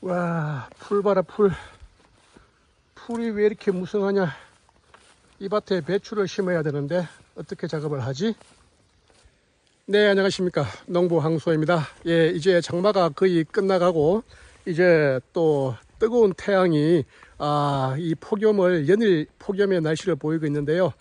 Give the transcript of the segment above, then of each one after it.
와, 풀 봐라, 풀. 풀이 왜 이렇게 무성하냐. 이 밭에 배추를 심어야 되는데, 어떻게 작업을 하지? 네, 안녕하십니까. 농부 황소입니다. 예, 이제 장마가 거의 끝나가고, 이제 또 뜨거운 태양이, 아, 이 폭염을, 연일 폭염의 날씨를 보이고 있는데요.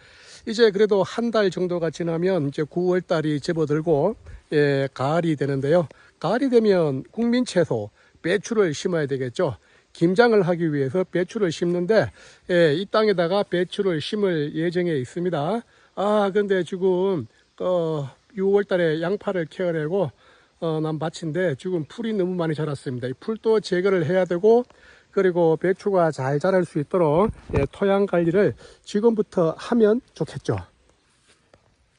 이제 그래도 한 달 정도가 지나면 이제 9월 달이 접어들고, 예, 가을이 되는데요. 가을이 되면 국민 채소, 배추를 심어야 되겠죠. 김장을 하기 위해서 배추를 심는데 예, 이 땅에다가 배추를 심을 예정에 있습니다. 아 근데 지금 어, 6월달에 양파를 캐어내고 어, 난 밭인데 지금 풀이 너무 많이 자랐습니다. 이 풀도 제거를 해야 되고 그리고 배추가 잘 자랄 수 있도록 예, 토양 관리를 지금부터 하면 좋겠죠.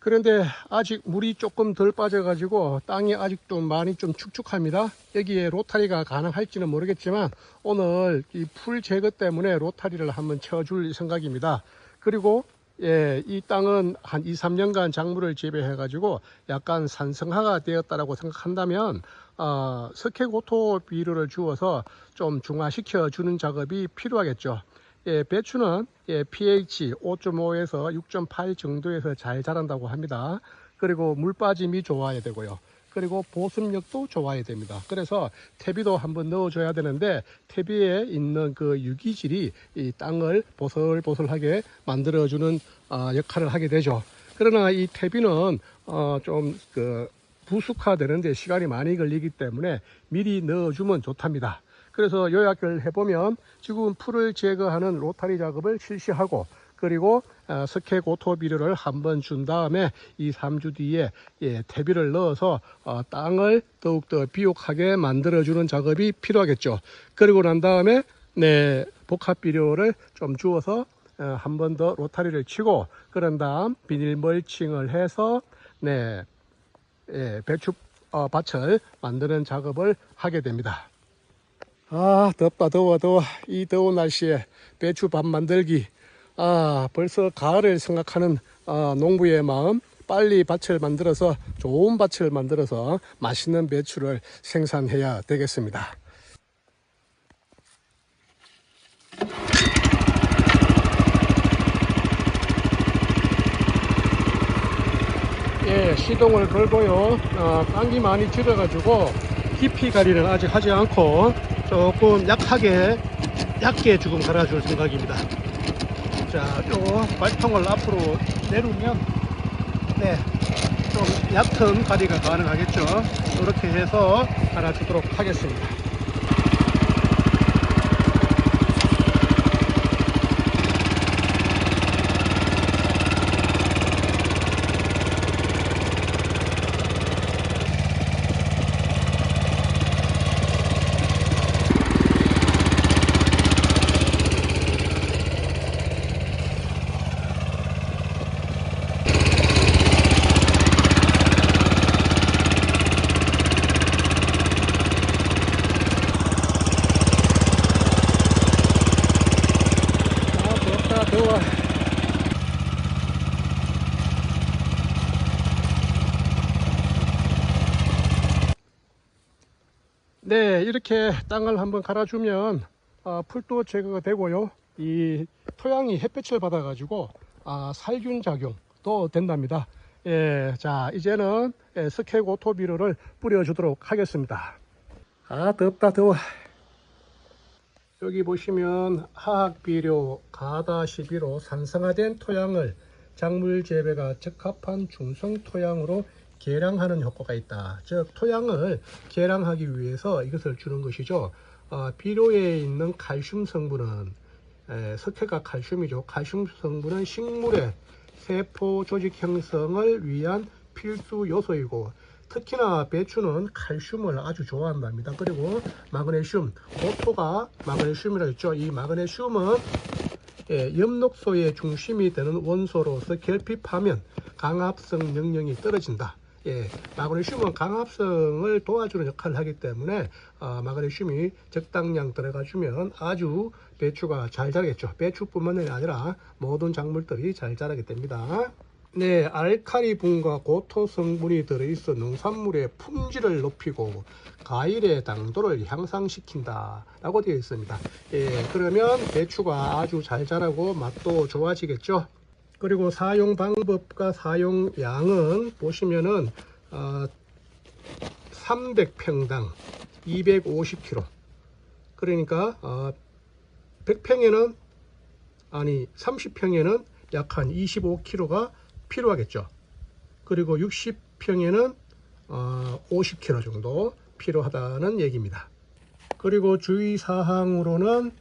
그런데 아직 물이 조금 덜 빠져가지고 땅이 아직도 많이 좀 축축합니다. 여기에 로타리가 가능할지는 모르겠지만 오늘 이 풀 제거 때문에 로타리를 한번 쳐줄 생각입니다. 그리고 예, 이 땅은 한 2, 3년간 작물을 재배해가지고 약간 산성화가 되었다라고 생각한다면 어, 석회고토 비료를 주어서 좀 중화시켜 주는 작업이 필요하겠죠. 예, 배추는 예, pH 5.5에서 6.8 정도에서 잘 자란다고 합니다. 그리고 물 빠짐이 좋아야 되고요. 그리고 보습력도 좋아야 됩니다. 그래서 퇴비도 한번 넣어줘야 되는데 퇴비에 있는 그 유기질이 이 땅을 보슬보슬하게 만들어주는 어, 역할을 하게 되죠. 그러나 이 퇴비는 어, 좀그 부숙화되는데 시간이 많이 걸리기 때문에 미리 넣어주면 좋답니다. 그래서 요약을 해보면 지금 풀을 제거하는 로타리 작업을 실시하고 그리고 어, 석회 고토 비료를 한 번 준 다음에 2, 3주 뒤에 예, 퇴비를 넣어서 어, 땅을 더욱더 비옥하게 만들어주는 작업이 필요하겠죠. 그리고 난 다음에 네, 복합 비료를 좀 주어서 어, 한번 더 로타리를 치고 그런 다음 비닐 멀칭을 해서 네, 예, 배추 어, 밭을 만드는 작업을 하게 됩니다. 아 덥다 더워 더워. 이 더운 날씨에 배추밥 만들기. 아 벌써 가을을 생각하는 아, 농부의 마음. 빨리 밭을 만들어서 좋은 밭을 만들어서 맛있는 배추를 생산해야 되겠습니다. 예 시동을 걸고요. 어, 땅이 많이 질어가지고 깊이 가리는 아직 하지 않고 조금 약하게 얇게 조금 갈아줄 생각입니다 자, 요 발통을 앞으로 내리면 네, 좀 얕은 가리가 가능하겠죠. 이렇게 해서 갈아주도록 하겠습니다. 아, 덥다, 더워. 네, 이렇게 땅을 한번 갈아주면 아, 풀도 제거가 되고요. 이 토양이 햇볕을 받아 가지고 아, 살균 작용도 된답니다. 예, 자 이제는 예, 스케고 토 비료를 뿌려 주도록 하겠습니다. 아 덥다 더워. 여기 보시면 화학 비료, 가다 시비로 산성화된 토양을 작물 재배가 적합한 중성 토양으로 개량하는 효과가 있다. 즉 토양을 개량하기 위해서 이것을 주는 것이죠. 어, 비료에 있는 칼슘 성분은 에, 석회가 칼슘이죠. 칼슘 성분은 식물의 세포 조직 형성을 위한 필수 요소이고 특히나 배추는 칼슘을 아주 좋아한답니다. 그리고 마그네슘, 고토가 마그네슘이라고 했죠. 이 마그네슘은 예, 엽록소의 중심이 되는 원소로서 결핍하면 강합성 영역이 떨어진다. 예, 마그네슘은 강합성을 도와주는 역할을 하기 때문에 어, 마그네슘이 적당량 들어가주면 아주 배추가 잘 자라겠죠. 배추뿐만 아니라 모든 작물들이 잘 자라게 됩니다. 네, 알칼리분과 고토 성분이 들어있어 농산물의 품질을 높이고 과일의 당도를 향상시킨다 라고 되어 있습니다. 예, 그러면 배추가 아주 잘 자라고 맛도 좋아지겠죠. 그리고 사용 방법과 사용 양은 보시면은 어, 300평당 250kg 그러니까 어, 100평에는 아니 30평에는 약 한 25kg가 필요하겠죠. 그리고 60평에는 어, 50kg 정도 필요하다는 얘기입니다. 그리고 주의 사항으로는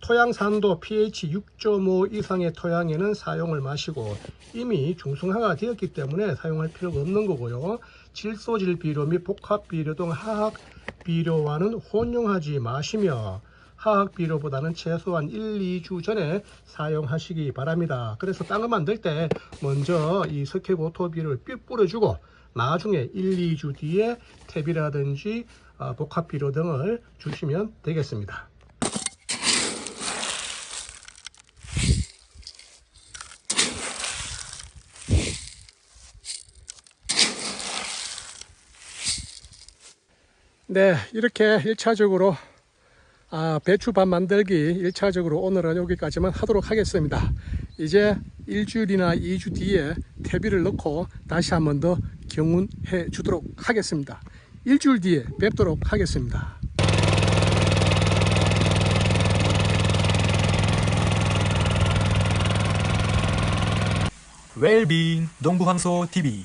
토양 산도 pH 6.5 이상의 토양에는 사용을 마시고 이미 중성화가 되었기 때문에 사용할 필요가 없는 거고요. 질소질 비료 및 복합 비료 등 화학 비료와는 혼용하지 마시며 화학 비료보다는 최소한 1, 2주 전에 사용하시기 바랍니다. 그래서 땅을 만들 때 먼저 이 석회고토 비료를 뿌려주고 나중에 1, 2주 뒤에 탭이라든지 어, 복합 비료 등을 주시면 되겠습니다. 네, 이렇게 1차적으로 아, 배추밥 만들기 1차적으로 오늘은 여기까지만 하도록 하겠습니다. 이제 일주일이나 2주 뒤에 퇴비를 넣고 다시 한 번 더 경운해 주도록 하겠습니다. 일주일 뒤에 뵙도록 하겠습니다. 웰빙 농부황소 TV